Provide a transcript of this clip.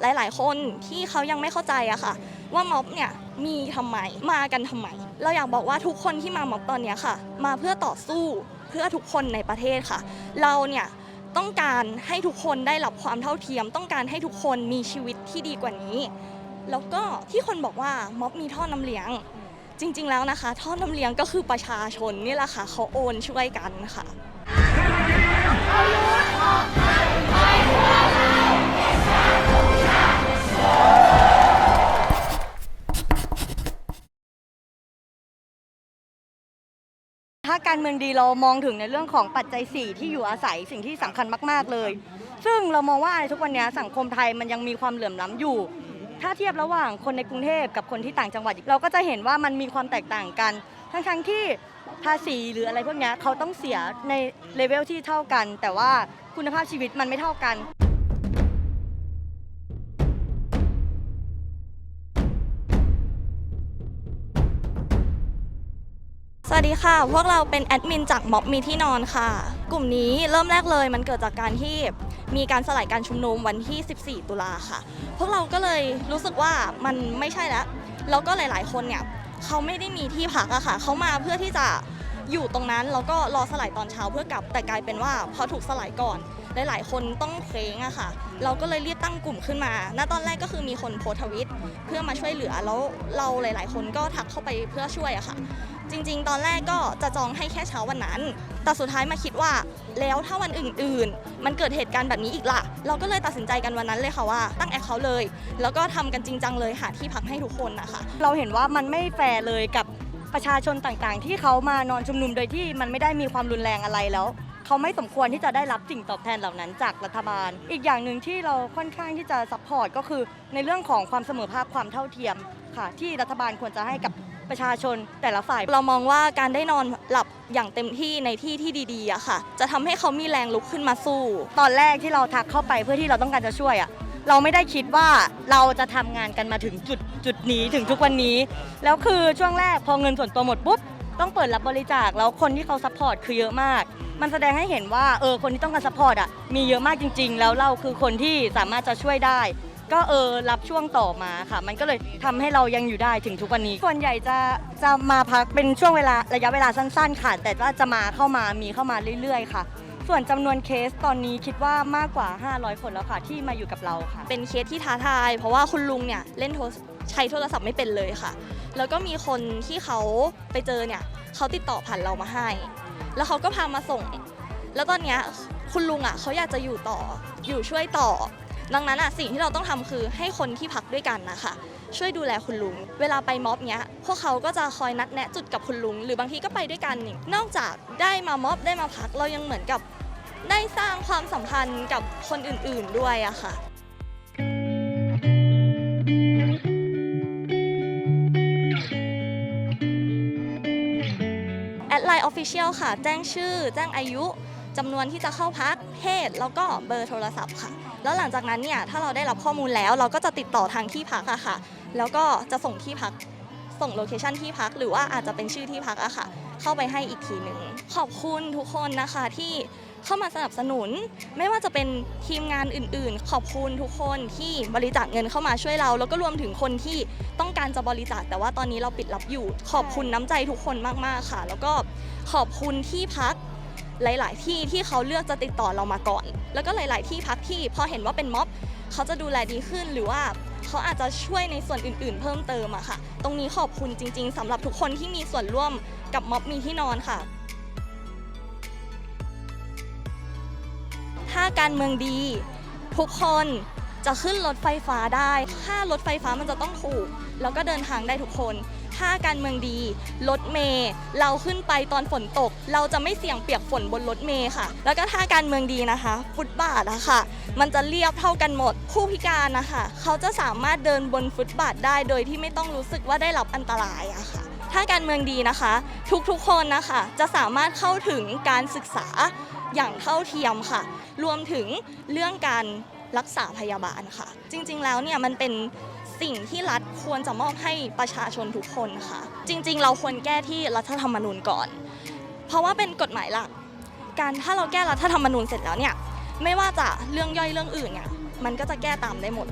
หลาย ๆ คนที่เขายังไม่เข้าใจอะค่ะ ว่าม็อบเนี่ยมีทำไมมากันทำไม เราอยากบอกว่าทุกคนที่มาม็อบตอนนี้ค่ะ มาเพื่อต่อสู้เพื่อทุกคนในประเทศค่ะ เราเนี่ยต้องการให้ทุกคนได้รับความเท่าเทียม ต้องการให้ทุกคนมีชีวิตที่ดีกว่านี้ แล้วก็ที่คนบอกว่าม็อบมีท่อน้ำเลี้ยง จริง ๆ แล้วนะคะ ท่อน้ำเลี้ยงก็คือประชาชนนี่แหละค่ะเขาโอนช่วยกันค่ะ การเมืองดีเรามองถึงในเรื่องของปัจจัย 4 ที่อยู่อาศัยสิ่งที่สำคัญมาก ๆ เลย ซึ่งเรามองว่าในทุกวันนี้สังคมไทยมันยังมีความเหลื่อมล้ำอยู่ ถ้าเทียบระหว่างคนในกรุงเทพกับคนที่ต่างจังหวัด เราก็จะเห็นว่ามันมีความแตกต่างกัน ทั้งๆที่ภาษีหรืออะไรพวกนี้เขาต้องเสียในเลเวลที่เท่ากัน แต่ว่าคุณภาพชีวิตมันไม่เท่ากัน วัสดีค่ะ พวกเราเป็นแอดมินจากม็อบมีที่นอนค่ะ กลุ่มนี้เริ่มแรกเลยมันเกิดจากการที่มีการสลายการชุมนุมวันที่ 14 ตุลาค่ะ พวกเราก็เลยรู้สึกว่ามันไม่ใช่แล้ว แล้วก็หลาย ๆ คนเนี่ยเขาไม่ได้มีที่พักอะค่ะ เขามาเพื่อที่จะ อยู่ตรงนั้นแล้วก็รอสลายตอนเช้าเพื่อกลับ แต่กลายเป็นว่าพอถูกสลายก่อน หลาย ๆ คนต้องเคว้งอะค่ะ เราก็เลยรีบตั้งกลุ่มขึ้นมา ณ ตอนแรกก็คือมีคนโพสต์ทวิตเพื่อมาช่วยเหลือ แล้วเราหลาย ๆ คนก็ทักเข้าไปเพื่อช่วยอะค่ะ จริง ๆ ตอนแรกก็จะจองให้แค่เช้าวันนั้น แต่สุดท้ายมาคิดว่า แล้วถ้าวันอื่น ๆ มันเกิดเหตุการณ์แบบนี้อีกล่ะ เราก็เลยตัดสินใจกันวันนั้นเลยค่ะว่า ตั้งแอคเคาท์เลย แล้วก็ทำกันจริงจังเลยหาที่พักให้ทุกคนนะคะ เราเห็นว่ามันไม่แฟร์เลยกับ ประชาชนต่างๆ ที่เขามานอนชุมนุมโดยที่มันไม่ได้มีความรุนแรงอะไรแล้ว เขาไม่สมควรที่จะได้รับสิ่งตอบแทนเหล่านั้นจากรัฐบาล อีกอย่างหนึ่งที่เราค่อนข้างที่จะซัพพอร์ตก็คือในเรื่องของความเสมอภาคความเท่าเทียมค่ะที่รัฐบาลควรจะให้กับประชาชนแต่ละฝ่ายเรามองว่าการได้นอนหลับอย่างเต็มที่ในที่ที่ดีๆอะค่ะ จะทำให้เขามีแรงลุกขึ้นมาสู้ ตอนแรกที่เราทักเข้าไปเพื่อที่เราต้องการจะช่วยอะ เราไม่ได้คิดว่าเราจะทำงานกันมาถึงจุดจุดนี้ถึงทุกวันนี้ แล้วคือช่วงแรกพอเงินส่วนตัวหมดปุ๊บต้องเปิดรับบริจาคแล้วคนที่เขาซัพพอร์ตคือเยอะมาก มันแสดงให้เห็นว่าเออคนที่ต้องการซัพพอร์ตอะมีเยอะมากจริง ๆ แล้วเราคือคนที่สามารถจะช่วยได้ ก็เออรับช่วงต่อมาค่ะ มันก็เลยทำให้เรายังอยู่ได้ถึงทุกวันนี้ ส่วนใหญ่จะจะมาพักเป็นช่วงเวลาระยะเวลาสั้น ๆ ค่ะ แต่ว่าจะมาเข้ามามีเข้ามาเรื่อย ๆ ค่ะ ส่วนจำนวนเคสตอนนี้คิดว่ามากกว่า 500 คนแล้วค่ะ ที่มาอยู่กับเราค่ะ เป็นเคสที่ท้าทาย เพราะว่าคุณลุงเนี่ยเล่นโทรใช้โทรศัพท์ไม่เป็นเลยค่ะ แล้วก็มีคนที่เขาไปเจอเนี่ยเขาติดต่อผ่านเรามาให้ แล้วเขาก็พามาส่ง แล้วตอนเนี้ยคุณลุงอะเขาอยากจะอยู่ต่ออยู่ช่วยต่อ ดังนั้นอะสิ่งที่เราต้องทำคือให้คนที่พักด้วยกันนะคะช่วยดูแลคุณลุง เวลาไปม็อบเนี้ย พวกเขาก็จะคอยนัดแนะจุดกับคุณลุง หรือบางทีก็ไปด้วยกัน นอกจากได้มาม็อบได้มาพัก เรายังเหมือนกับ ได้สร้างความสัมพันธ์กับคนอื่นๆด้วยอะค่ะ แอดไลน์ออฟฟิเชียลค่ะ แจ้งชื่อ แจ้งอายุจำนวนที่จะเข้าพักเพศแล้วก็เบอร์โทรศัพท์ค่ะ แล้วหลังจากนั้นเนี่ยถ้าเราได้รับข้อมูลแล้ว เราก็จะติดต่อทางที่พักอะค่ะ แล้วก็จะส่งที่พักส่งโลเคชันที่พักหรือว่าอาจจะเป็นชื่อที่พักอะค่ะ เข้าไปให้อีกทีหนึ่งขอบคุณทุกคนนะคะที่ เข้ามาสนับสนุน ไม่ว่าจะเป็นทีมงานอื่น ๆ ขอบคุณทุกคนที่บริจาคเงินเข้ามาช่วยเรา แล้วก็รวมถึงคนที่ต้องการจะบริจาค แต่ว่าตอนนี้เราปิดรับอยู่ ขอบคุณน้ำใจทุกคนมากๆค่ะ แล้วก็ขอบคุณที่พักหลาย ๆ ที่ที่เขาเลือกจะติดต่อเรามาก่อน แล้วก็หลาย ๆ ที่พักที่พอเห็นว่าเป็นม็อบเขาจะดูแลดีขึ้นหรือว่าเขาอาจจะช่วยในส่วนอื่น ๆ เพิ่มเติมอะค่ะ ตรงนี้ขอบคุณจริง ๆสำหรับทุกคนที่มีส่วนร่วมกับม็อบมีที่นอนค่ะ ถ้าการเมืองดี ทุกคนจะขึ้นรถไฟฟ้าได้ค่ารถไฟฟ้ามันจะต้องถูก แล้วก็เดินทางได้ทุกคน ถ้าการเมืองดี รถเมย์เราขึ้นไปตอนฝนตก เราจะไม่เสี่ยงเปียกฝนบนรถเมย์ค่ะ แล้วก็ถ้าการเมืองดีนะคะฟุตบาทอะค่ะ มันจะเรียบเท่ากันหมด ผู้พิการนะคะเขาจะสามารถเดินบนฟุตบาทได้โดยที่ไม่ต้องรู้สึกว่าได้รับอันตรายอะค่ะ ถ้าการเมืองดีนะคะ ทุกๆคนนะคะจะสามารถเข้าถึงการศึกษา อย่างเท่าเทียมค่ะ รวมถึงเรื่องการรักษาพยาบาลค่ะ จริง ๆ แล้วเนี่ยมันเป็นสิ่งที่รัฐควรจะมอบให้ประชาชนทุกคนค่ะ จริง ๆ เราควรแก้ที่รัฐธรรมนูญก่อน เพราะว่าเป็นกฎหมายหลัก การถ้าเราแก้รัฐธรรมนูญเสร็จแล้วเนี่ยไม่ว่าจะเรื่องย่อยเรื่องอื่นเนี่ยมันก็จะแก้ตามได้หมด